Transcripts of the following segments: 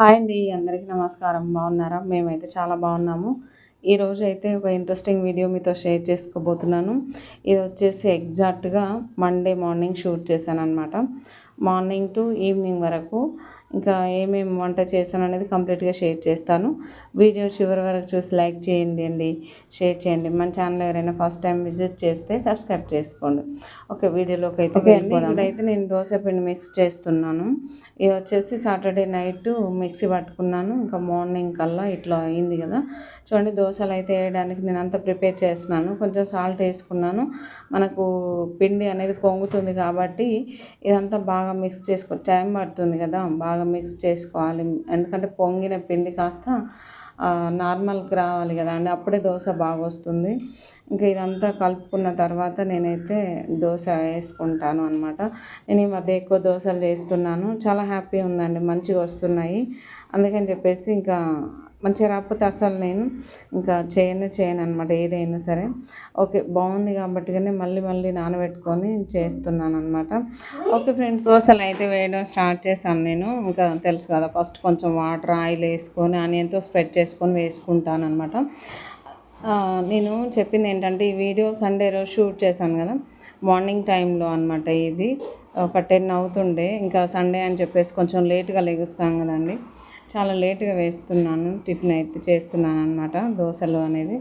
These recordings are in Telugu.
హాయ్ అండి అందరికీ నమస్కారం. బాగున్నారా? మేమైతే చాలా బాగున్నాము. ఈరోజు అయితే ఒక ఇంట్రెస్టింగ్ వీడియో మీతో షేర్ చేసుకోబోతున్నాను. ఇది వచ్చేసి ఎగ్జాక్ట్గా మండే మార్నింగ్ షూట్ చేశాను అనమాట మార్నింగ్ టు ఈవినింగ్ వరకు ఇంకా ఏమేమి వంట చేశాను అనేది కంప్లీట్గా షేర్ చేస్తాను. వీడియో చివరి వరకు చూసి లైక్ చేయండి అండి. షేర్ చేయండి. మన ఛానల్ ఎవరైనా ఫస్ట్ టైం విజిట్ చేస్తే సబ్స్క్రైబ్ చేసుకోండి. ఓకే వీడియోలోకి అయితే ఇప్పుడైతే నేను దోశ పిండి మిక్స్ చేస్తున్నాను. ఇది వచ్చేసి సాటర్డే నైట్ మిక్సీ పట్టుకున్నాను. ఇంకా మార్నింగ్ కల్లా ఇట్లా అయింది కదా. చూడండి దోశలు అయితే వేయడానికి నేను అంతా ప్రిపేర్ చేస్తున్నాను. కొంచెం సాల్ట్ వేసుకున్నాను. మనకు పిండి అనేది పొంగుతుంది కాబట్టి ఇదంతా బాగా మిక్స్ చేసుకో టైం పడుతుంది కదా. బాగా బాగా మిక్స్ చేసుకోవాలి. ఎందుకంటే పొంగిన పిండి కాస్త నార్మల్కి రావాలి కదా అండి అప్పుడే దోశ బాగా వస్తుంది. ఇంకా ఇదంతా కలుపుకున్న తర్వాత నేనైతే దోశ వేసుకుంటాను అనమాట నేను ఈ మధ్య ఎక్కువ దోశలు చేస్తున్నాను. చాలా హ్యాపీ ఉందండి. మంచిగా వస్తున్నాయి. అందుకని చెప్పేసి ఇంకా మంచిగా రాకపోతే అసలు నేను ఇంకా చేయనే చేయను అనమాట ఏదైనా సరే. ఓకే బాగుంది కాబట్టి కానీ మళ్ళీ మళ్ళీ నానబెట్టుకొని చేస్తున్నాను అనమాట ఓకే ఫ్రెండ్స్ దోశలు అయితే వేయడం స్టార్ట్ చేశాను నేను. ఇంకా తెలుసు కదా ఫస్ట్ కొంచెం వాటర్ ఆయిల్ వేసుకొని ఆనియన్తో స్ప్రెడ్ చేసుకొని వేసుకుంటాను అనమాట నేను చెప్పింది ఏంటంటే ఈ వీడియో సండే రోజు షూట్ చేశాను కదా మార్నింగ్ టైంలో అనమాట ఇది. ఒక టెన్ అవుతుండే ఇంకా సండే అని చెప్పేసి కొంచెం లేట్గా లెగుస్తాం కదండి. చాలా లేట్గా వేస్తున్నాను టిఫిన్ అయితే చేస్తున్నాను అనమాట దోశలు అనేది.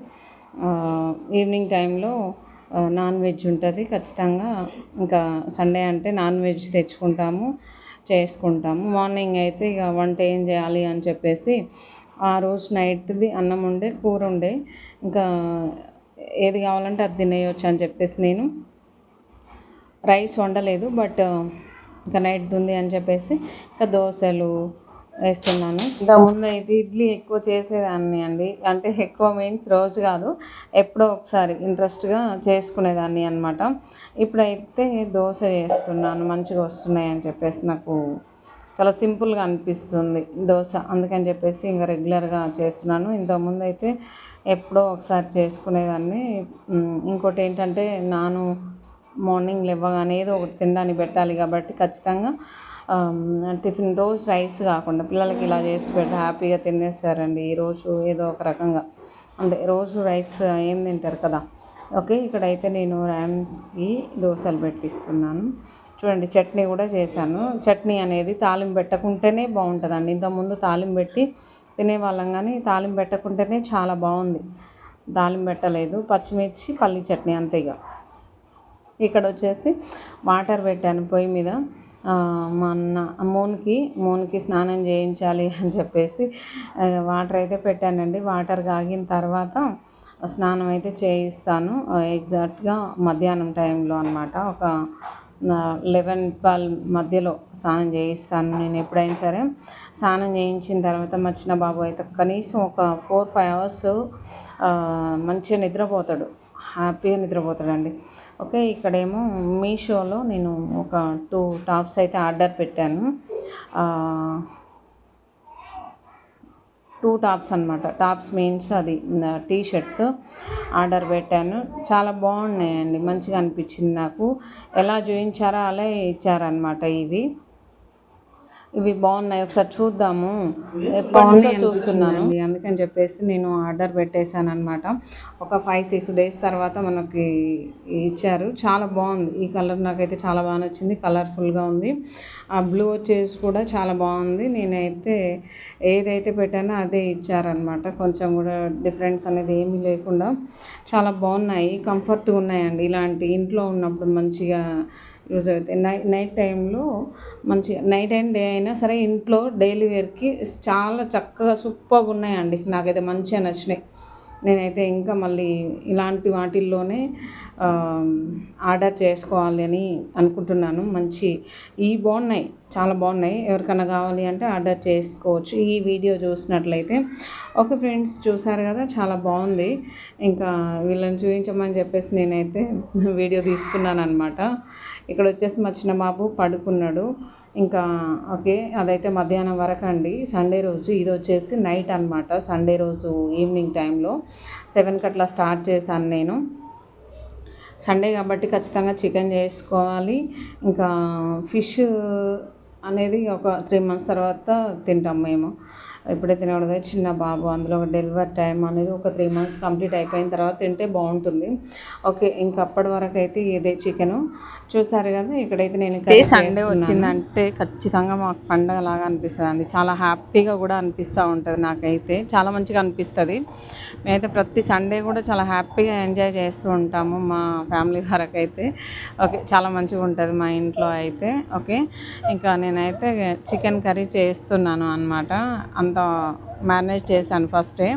ఈవినింగ్ టైంలో నాన్ వెజ్ ఉంటుంది ఖచ్చితంగా. ఇంకా సండే అంటే నాన్ వెజ్ తెచ్చుకుంటాము చేసుకుంటాము. మార్నింగ్ అయితే ఇక వంట ఏం చేయాలి అని చెప్పేసి ఆ రోజు నైట్ది అన్నం ఉండే కూర ఉండే. ఇంకా ఏది కావాలంటే అది తినేయొచ్చు అని చెప్పేసి నేను. రైస్ వండలేదు బట్ ఇంకా నైట్ ఉంది అని చెప్పేసి ఇంకా దోశలు వేస్తున్నాను. ముందు అయితే ఇడ్లీ ఎక్కువ చేసేదాన్ని అండి. అంటే ఎక్కువ మీన్స్ రోజు కాదు ఎప్పుడో ఒకసారి ఇంట్రెస్ట్గా చేసుకునేదాన్ని అనమాట ఇప్పుడైతే దోశ చేస్తున్నాను మంచిగా వస్తున్నాయి అని చెప్పేసి నాకు చాలా సింపుల్గా అనిపిస్తుంది దోశ. అందుకని చెప్పేసి ఇంకా రెగ్యులర్గా చేస్తున్నాను. ఇంతకుముందు అయితే ఎప్పుడో ఒకసారి చేసుకునేదాన్ని. ఇంకోటి ఏంటంటే నాను మార్నింగ్ లేవగానే ఏదో ఒకటి తినడానికి పెట్టాలి కాబట్టి ఖచ్చితంగా టిఫిన్ రోజు రైస్ కాకుండా పిల్లలకి ఇలా చేసి పెడితే హ్యాపీగా తినేస్తారండి. ఈరోజు ఏదో ఒక రకంగా. అంటే రోజు రైస్ ఏం తింటారు కదా. ఓకే ఇక్కడైతే నేను ర్యామ్స్కి దోశలు పెట్టిస్తున్నాను. చూడండి చట్నీ కూడా చేశాను. చట్నీ అనేది తాలింపు పెట్టకుంటేనే బాగుంటుందండి. ఇంతకుముందు తాలింపు పెట్టి తినేవాళ్ళం కానీ తాలింపు పెట్టకుంటేనే చాలా బాగుంది. తాలింపు పెట్టలేదు. పచ్చిమిర్చి పల్లి చట్నీ అంతే ఇక ఇక్కడ వచ్చేసి వాటర్ పెట్టాను పొయ్యి మీద. మా అన్న మూన్కి మూన్కి స్నానం చేయించాలి అని చెప్పేసి వాటర్ అయితే పెట్టానండి. వాటర్ కాగిన తర్వాత స్నానం అయితే చేయిస్తాను. ఎగ్జాక్ట్గా మధ్యాహ్నం టైంలో అనమాట ఒక లెవెన్ ట్వెల్వ్ మధ్యలో స్నానం చేయిస్తాను నేను ఎప్పుడైనా సరే. స్నానం చేయించిన తర్వాత మా చిన్న బాబు అయితే కనీసం ఒక ఫోర్ ఫైవ్ అవర్స్ మంచిగా నిద్రపోతాడు. హ్యాపీగా నిద్రపోతాడండి. ఓకే ఇక్కడేమో మీషోలో నేను ఒక టూ టాప్స్ అయితే ఆర్డర్ పెట్టాను. టూ టాప్స్ అనమాట టాప్స్ మీన్స్ అది టీ షర్ట్స్ ఆర్డర్ పెట్టాను. చాలా బాగున్నాయండి మంచిగా అనిపించింది నాకు. ఎలా చూపించారో అలా ఇచ్చారనమాట ఇవి. ఇవి బాగున్నాయి. ఒకసారి చూద్దాము. ఎప్పటి చూస్తున్నాను. అందుకని చెప్పేసి నేను ఆర్డర్ పెట్టేశాను అనమాట ఒక ఫైవ్ సిక్స్ డేస్ తర్వాత మనకి ఇచ్చారు. చాలా బాగుంది. ఈ కలర్ నాకైతే చాలా బాగా నచ్చింది. కలర్ఫుల్గా ఉంది. ఆ బ్లూ వచ్చేసి కూడా చాలా బాగుంది. నేనైతే ఏదైతే పెట్టానో అదే ఇచ్చారనమాట కొంచెం కూడా డిఫరెన్స్ అనేది ఏమీ లేకుండా చాలా బాగున్నాయి. కంఫర్ట్గా ఉన్నాయండి. ఇలాంటి ఇంట్లో ఉన్నప్పుడు మంచిగా యూజ్ అవుతాయి నైట్ నైట్ టైంలో మంచిగా నైట్ అండ్ డే అయినా సరే ఇంట్లో డైలీ వేర్కి చాలా చక్కగా సూపర్గా ఉన్నాయండి. నాకైతే మంచిగా నచ్చినాయి. నేనైతే ఇంకా మళ్ళీ ఇలాంటి వాటిల్లోనే ఆర్డర్ చేసుకోవాలి అని అనుకుంటున్నాను. మంచి ఈ బాగున్నాయి. చాలా బాగున్నాయి. ఎవరికైనా కావాలి అంటే ఆర్డర్ చేసుకోవచ్చు. ఈ వీడియో చూసినట్లయితే ఓకే ఫ్రెండ్స్ చూసారు కదా చాలా బాగుంది. ఇంకా వీళ్ళని చూపించమని చెప్పేసి నేనైతే వీడియో తీసుకున్నాను అనమాట ఇక్కడ వచ్చేసి మా చిన్న బాబు పడుకున్నాడు. ఇంకా ఓకే అదైతే మధ్యాహ్నం వరకు అండి. సండే రోజు ఇది వచ్చేసి నైట్ అనమాట సండే రోజు ఈవినింగ్ టైంలో సెవెన్కి అట్లా స్టార్ట్ చేశాను నేను. సండే కాబట్టి ఖచ్చితంగా చికెన్ చేసుకోవాలి. ఇంకా ఫిష్ అనేది ఒక త్రీ మంత్స్ తర్వాత తింటాం మేము. ఇప్పుడే తినకూడదు. చిన్న బాబు అందులో ఒక డెలివరీ టైం అనేది ఒక త్రీ మంత్స్ కంప్లీట్ అయిపోయిన తర్వాత తింటే బాగుంటుంది. ఓకే ఇంకా అప్పటి వరకు అయితే ఇదే చికెను. చూసారు కదా ఇక్కడైతే నేను సండే వచ్చిందంటే ఖచ్చితంగా మాకు పండగ లాగా అనిపిస్తుంది అండి చాలా హ్యాపీగా కూడా అనిపిస్తూ ఉంటుంది నాకైతే. చాలా మంచిగా అనిపిస్తుంది. మేమైతే ప్రతి సండే కూడా చాలా హ్యాపీగా ఎంజాయ్ చేస్తూ ఉంటాము మా ఫ్యామిలీ వరకు అయితే. ఓకే చాలా మంచిగా ఉంటుంది మా ఇంట్లో అయితే. ఓకే ఇంకా నేనైతే చికెన్ కర్రీ చేస్తున్నాను అనమాట అంత మేనేజ్ చేశాను ఫస్టే.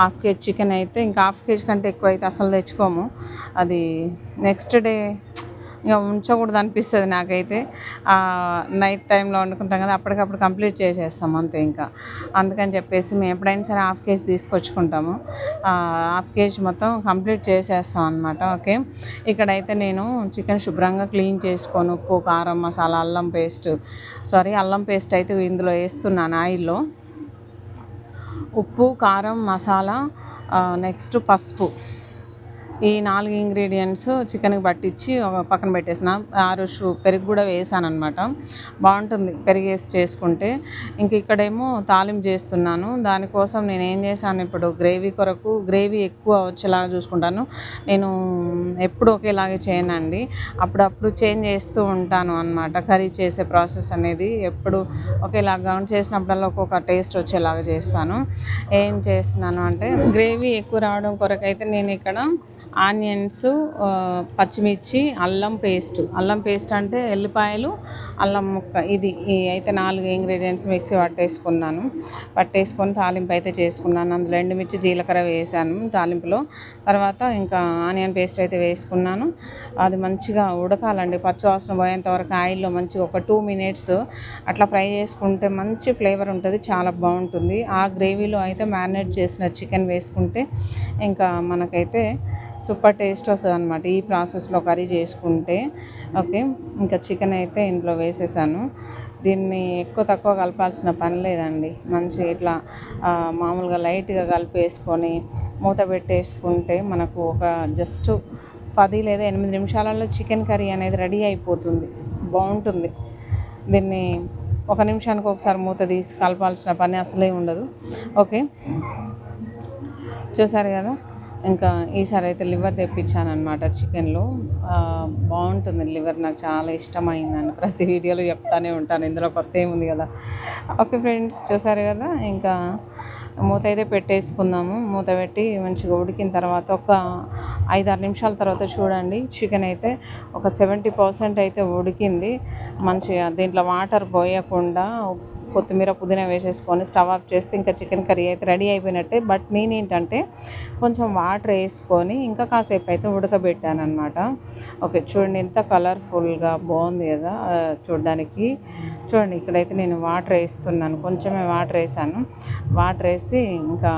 హాఫ్ కేజీ చికెన్ అయితే ఇంకా హాఫ్ కేజీ కంటే ఎక్కువ అయితే అసలు తెచ్చుకోము. అది నెక్స్ట్ డే ఇక ఉంచకూడదు అనిపిస్తుంది నాకైతే. నైట్ టైంలో వండుకుంటాం కదా అప్పటికప్పుడు కంప్లీట్ చేసేస్తాం అంతే ఇంకా. అందుకని చెప్పేసి మేము ఎప్పుడైనా సరే హాఫ్ కేజీ తీసుకొచ్చుకుంటాము. హాఫ్ కేజీ మొత్తం కంప్లీట్ చేసేస్తాం అనమాట ఓకే. ఇక్కడైతే నేను చికెన్ శుభ్రంగా క్లీన్ చేసుకొని ఉప్పు కారం మసాలా అల్లం పేస్ట్ సారీ అల్లం పేస్ట్ అయితే ఇందులో వేస్తున్నాను ఆయిల్లో. ఉప్పు కారం మసాలా నెక్స్ట్ పసుపు. ఈ నాలుగు ఇంగ్రీడియంట్స్ చికెన్కి పట్టించి పక్కన పెట్టేసిన. ఆ పెరుగు కూడా వేసాను అనమాట బాగుంటుంది పెరుగు వేసి చేసుకుంటే. ఇంక ఇక్కడేమో తాలింపు చేస్తున్నాను. దానికోసం నేను ఏం చేశాను ఇప్పుడు గ్రేవీ కొరకు గ్రేవీ ఎక్కువ వచ్చేలాగా చూసుకుంటాను. నేను ఎప్పుడు ఒకేలాగే చేయనండి. అప్పుడప్పుడు చేంజ్ చేస్తూ ఉంటాను అనమాట కర్రీ చేసే ప్రాసెస్ అనేది ఎప్పుడు ఒకేలాగా చేసినప్పుడల్లా ఒక్కొక్క టేస్ట్ వచ్చేలాగా చేస్తాను. ఏం చేస్తున్నాను అంటే గ్రేవీ ఎక్కువ రావడం కొరకు అయితే నేను ఇక్కడ ఆనియన్స్ పచ్చిమిర్చి అల్లం పేస్ట్. అల్లం పేస్ట్ అంటే ఎల్లిపాయలు అల్లం ముక్క. ఇది అయితే నాలుగు ఇంగ్రీడియంట్స్ మిక్సీ పట్టేసుకున్నాను. పట్టేసుకొని తాలింపు అయితే చేసుకున్నాను. అందులో ఎండుమిర్చి జీలకర్ర వేసాను తాలింపులో. తర్వాత ఇంకా ఆనియన్ పేస్ట్ అయితే వేసుకున్నాను. అది మంచిగా ఉడకాలండి. పచ్చివాసన పోయేంత వరకు ఆయిల్లో మంచిగా ఒక టూ మినిట్స్ అట్లా ఫ్రై చేసుకుంటే మంచి ఫ్లేవర్ ఉంటుంది. చాలా బాగుంటుంది. ఆ గ్రేవీలో అయితే మ్యారినేట్ చేసిన చికెన్ వేసుకుంటే ఇంకా మనకైతే సూపర్ టేస్ట్ వస్తుంది అనమాట ఈ ప్రాసెస్లో కర్రీ చేసుకుంటే ఓకే. ఇంకా చికెన్ అయితే ఇందులో వేసేసాను. దీన్ని ఎక్కువ తక్కువ కలపాల్సిన పని లేదండి. మంచి ఇట్లా మామూలుగా లైట్గా కలిపేసుకొని మూత పెట్టేసుకుంటే మనకు ఒక జస్ట్ పది లేదా ఎనిమిది నిమిషాలలో చికెన్ కర్రీ అనేది రెడీ అయిపోతుంది. బాగుంటుంది. దీన్ని ఒక నిమిషానికి ఒకసారి మూత తీసి కలపాల్సిన పని అసలే ఉండదు. ఓకే. చూసారు కదా? ఇంకా ఈసారి అయితే లివర్ తెప్పించాను అనమాట చికెన్లో బాగుంటుంది లివర్ నాకు చాలా ఇష్టమైందని ప్రతి వీడియోలో చెప్తానే ఉంటాను. ఇందులో కొత్త ఏముంది కదా. ఓకే ఫ్రెండ్స్ చూసారు కదా? ఇంకా మూత అయితే పెట్టేసుకున్నాము మూత పెట్టి మంచిగా ఉడికిన తర్వాత ఒక ఐదారు నిమిషాల తర్వాత చూడండి. చికెన్ అయితే ఒక సెవెంటీ పర్సెంట్ అయితే ఉడికింది. మంచిగా దీంట్లో వాటర్ పోయకుండా కొత్తిమీర పుదీనా వేసేసుకొని స్టవ్ ఆఫ్ చేస్తే ఇంకా చికెన్ కర్రీ అయితే రెడీ అయిపోయినట్టే. బట్ నేనేంటంటే కొంచెం వాటర్ వేసుకొని ఇంకా కాసేపు అయితే ఉడకబెట్టాను అనమాట ఓకే చూడండి ఎంత కలర్ఫుల్గా బాగుంది కదా చూడడానికి. చూడండి ఇక్కడైతే నేను వాటర్ వేస్తున్నాను కొంచెమే వాటర్ వేసాను. వాటర్ వేసి ఇంకా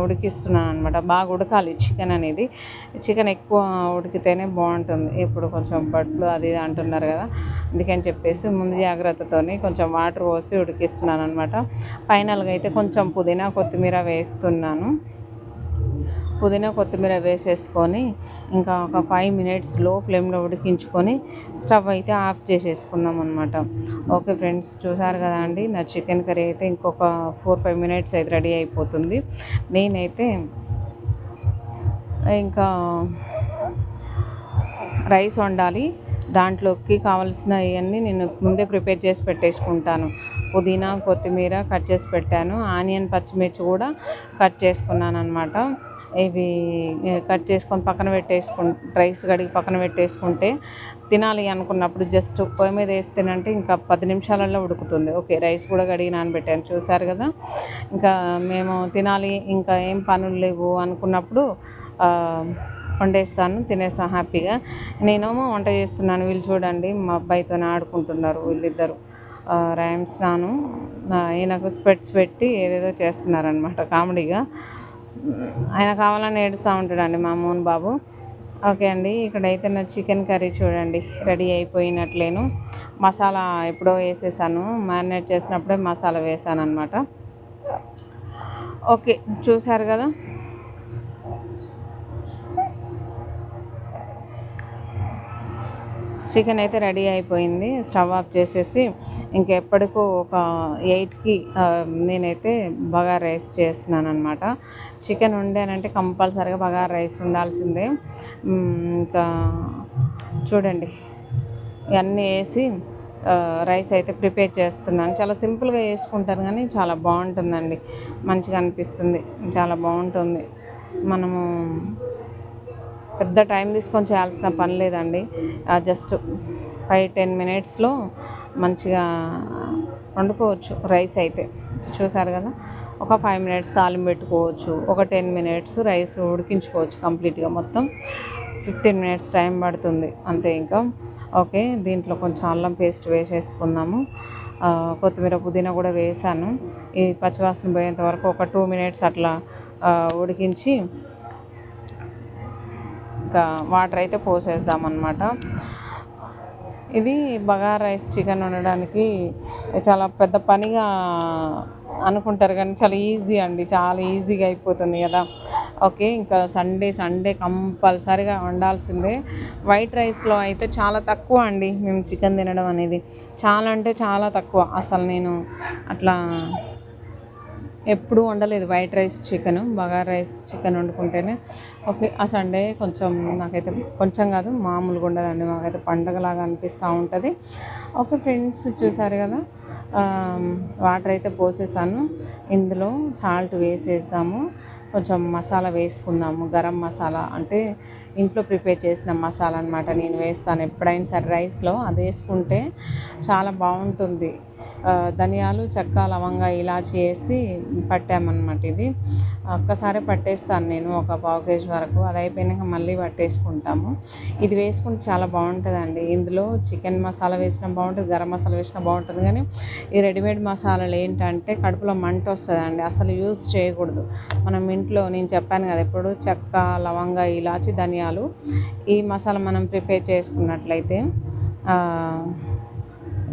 ఉడికిస్తున్నాను అనమాట బాగా ఉడకాలి చికెన్ అనేది. చికెన్ ఎక్కువ ఉడికితేనే బాగుంటుంది. ఇప్పుడు కొంచెం బట్లు అది అంటున్నారు కదా అందుకని చెప్పేసి ముందు జాగ్రత్తతోని కొంచెం వాటర్ పోసి చేస్తున్నాను అనమాట ఫైనల్గా అయితే కొంచెం పుదీనా కొత్తిమీర వేస్తున్నాను. పుదీనా కొత్తిమీర వేసేసుకొని ఇంకా ఒక ఫైవ్ మినిట్స్లో ఫ్లేమ్లో ఉడికించుకొని స్టవ్ అయితే ఆఫ్ చేసేసుకున్నాం అనమాట ఓకే ఫ్రెండ్స్ చూసారు కదా అండి? నా చికెన్ కర్రీ అయితే ఇంకొక ఫోర్ ఫైవ్ మినిట్స్ అయితే రెడీ అయిపోతుంది. నేనైతే ఇంకా రైస్ వండాలి. దాంట్లోకి కావాల్సిన ఇవన్నీ నేను ముందే ప్రిపేర్ చేసి పెట్టేసుకుంటాను. పుదీనా కొత్తిమీర కట్ చేసి పెట్టాను. ఆనియన్ పచ్చిమిర్చి కూడా కట్ చేసుకున్నాను అనమాట ఇవి కట్ చేసుకొని పక్కన పెట్టేసుకు రైస్ కడిగి పక్కన పెట్టేసుకుంటే తినాలి అనుకున్నప్పుడు జస్ట్ పొయ్యి మీద వేస్తేనంటే ఇంకా పది నిమిషాలలో ఉడుకుతుంది. ఓకే రైస్ కూడా కడిగి నానబెట్టాను. చూసారు కదా? ఇంకా మేము తినాలి ఇంకా ఏం పనులు లేవు అనుకున్నప్పుడు వండేస్తాను తినేస్తాను హ్యాపీగా. నేనేమో వంట చేస్తున్నాను. వీళ్ళు చూడండి మా అబ్బాయితో ఆడుకుంటున్నారు వీళ్ళిద్దరు. రైమ్స్ నాను. ఈయనకు స్పెట్స్ పెట్టి ఏదేదో చేస్తున్నారనమాట కామెడీగా. ఆయన కావాలని ఏడుస్తూ ఉంటాడండి మా మోహన్ బాబు. ఓకే అండి ఇక్కడైతే నా చికెన్ కర్రీ చూడండి రెడీ అయిపోయినట్లేను. మసాలా ఎప్పుడో వేసేసాను మ్యారినేట్ చేసినప్పుడే మసాలా వేసాను అనమాట ఓకే చూసారు కదా? చికెన్ అయితే రెడీ అయిపోయింది. స్టవ్ ఆఫ్ చేసేసి ఇంకెప్పటికో ఒక ఎయిట్కి నేనైతే బగార్ రైస్ చేస్తున్నాను అనమాట చికెన్ వండానంటే కంపల్సరీగా బగార్ రైస్ ఉండాల్సిందే. ఇంకా చూడండి ఇవన్నీ వేసి రైస్ అయితే ప్రిపేర్ చేస్తున్నాను. చాలా సింపుల్గా వేసుకుంటాను కానీ చాలా బాగుంటుందండి. మంచిగా అనిపిస్తుంది. చాలా బాగుంటుంది. మనము పెద్ద టైం తీసుకొని చేయాల్సిన పని లేదండి. జస్ట్ ఫైవ్ టెన్ మినిట్స్లో మంచిగా వండుకోవచ్చు రైస్ అయితే. చూసారు కదా? ఒక ఫైవ్ మినిట్స్ తాలింపు పెట్టుకోవచ్చు ఒక టెన్ మినిట్స్ రైస్ ఉడికించుకోవచ్చు కంప్లీట్గా మొత్తం. ఫిఫ్టీన్ మినిట్స్ టైం పడుతుంది అంతే ఇంకా. ఓకే దీంట్లో కొంచెం అల్లం పేస్ట్ వేసేసుకుందాము. కొత్తిమీర పుదీనా కూడా వేసాను. ఈ పచ్చివాసన పోయేంత వరకు ఒక టూ మినిట్స్ అట్లా ఉడికించి ఇంకా వాటర్ అయితే పోసేద్దాం అనమాట ఇది బగారా రైస్ చికెన్ వండడానికి చాలా పెద్ద పనిగా అనుకుంటారు కానీ చాలా ఈజీ అండి చాలా ఈజీగా అయిపోతుంది కదా. ఓకే ఇంకా సండే సండే కంపల్సరిగా వండాల్సిందే. వైట్ రైస్లో అయితే చాలా తక్కువ అండి మేము చికెన్ తినడం అనేది. చాలా అంటే చాలా తక్కువ. అసలు నేను అట్లా ఎప్పుడు వండలేదు. White rice chicken bagar rice chicken వండుకుంటేనే. ఓకే ఆ సండే కొంచెం నాకైతే కొంచెం కాదు మామూలుగా ఉండదండి. మాకైతే పండగలాగా అనిపిస్తూ ఉంటుంది. ఓకే ఫ్రెండ్స్ చూసారు కదా? వాటర్ అయితే పోసేసాను. ఇందులో సాల్ట్ వేసేద్దాము. కొంచెం మసాలా వేసుకుందాము. గరం మసాలా అంటే ఇంట్లో ప్రిపేర్ చేసిన మసాలా అనమాట నేను వేస్తాను ఎప్పుడైనా సరే రైస్లో. అది వేసుకుంటే చాలా బాగుంటుంది. ధనియాలు చెక్క లవంగా ఇలాచి వేసి పట్టామన్నమాట ఇది. ఒక్కసారి పట్టేస్తాను నేను ఒక పావు కేజీ వరకు. అది అయిపోయినాక మళ్ళీ పట్టేసుకుంటాము. ఇది వేసుకుంటే చాలా బాగుంటుందండి. ఇందులో చికెన్ మసాలా వేసినా బాగుంటుంది గరం మసాలా వేసినా బాగుంటుంది. కానీ ఈ రెడీమేడ్ మసాలాలు ఏంటంటే కడుపులో మంట వస్తుందండి. అసలు యూజ్ చేయకూడదు. మనం ఇంట్లో నేను చెప్పాను కదా ఇప్పుడు చెక్క లవంగా ఇలాచి ధనియాలు ఈ మసాలా మనం ప్రిపేర్ చేసుకున్నట్లయితే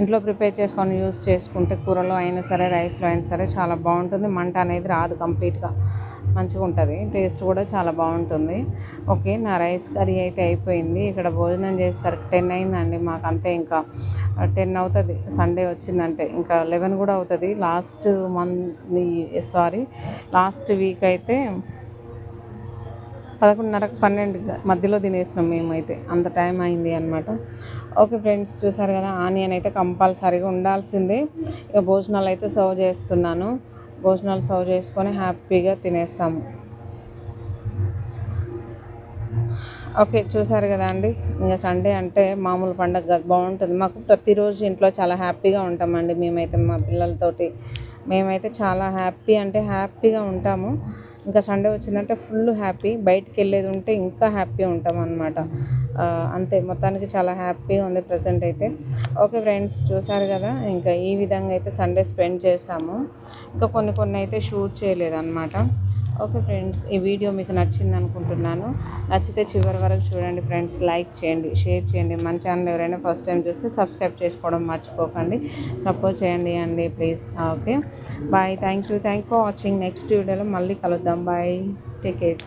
ఇంట్లో ప్రిపేర్ చేసుకొని యూస్ చేసుకుంటే కూరలో అయినా సరే రైస్లో అయినా సరే చాలా బాగుంటుంది. మంట అనేది రాదు కంప్లీట్గా. మంచిగా ఉంటుంది. టేస్ట్ కూడా చాలా బాగుంటుంది. ఓకే నా రైస్ కర్రీ అయితే అయిపోయింది. ఇక్కడ భోజనం చేసేసరికి టెన్ అయిందండి. మాకు అంతే ఇంకా టెన్ అవుతుంది. సండే వచ్చిందంటే ఇంకా లెవెన్ కూడా అవుతుంది. Last month sorry last week అయితే పదకొండున్నర పన్నెండు మధ్యలో తినేసినాం మేమైతే. అంత టైం అయింది అనమాట ఓకే ఫ్రెండ్స్ చూసారు కదా ఆనియన్ అయితే కంపల్సరీగా ఉండాల్సిందే. ఇక భోజనాలు అయితే సర్వ్ చేస్తున్నాను. భోజనాలు సర్వ్ చేసుకొని హ్యాపీగా తినేస్తాము. ఓకే చూసారు కదా అండి. ఇంకా సండే అంటే మామూలు పండగ బాగుంటుంది. మాకు ప్రతిరోజు ఇంట్లో చాలా హ్యాపీగా ఉంటామండి మేమైతే మా పిల్లలతోటి. మేమైతే చాలా హ్యాపీ అంటే హ్యాపీగా ఉంటాము. ఇంకా సండే వచ్చిందంటే ఫుల్ హ్యాపీ. బయటికి వెళ్ళేది ఉంటే ఇంకా హ్యాపీ ఉంటాం అనమాట అంతే. మొత్తానికి చాలా హ్యాపీగా ఉంది ప్రజెంట్ అయితే. ఓకే ఫ్రెండ్స్ చూసారు కదా? ఇంకా ఈ విధంగా అయితే సండే స్పెండ్ చేసాము. ఇంకా కొన్ని కొన్ని అయితే షూట్ చేయలేదు అనమాట ఓకే ఫ్రెండ్స్ ఈ వీడియో మీకు నచ్చింది అనుకుంటున్నాను. నచ్చితే చివరి వరకు చూడండి ఫ్రెండ్స్ లైక్ చేయండి షేర్ చేయండి. మన ఛానల్ ఎవరైనా ఫస్ట్ టైం చూస్తే సబ్స్క్రైబ్ చేసుకోవడం మర్చిపోకండి. సపోర్ట్ చేయండి అండి please. Okay. Bye. Thank you. Thank for watching. Next వీడియోలో మళ్ళీ కలుద్దాం. బాయ్. Take care.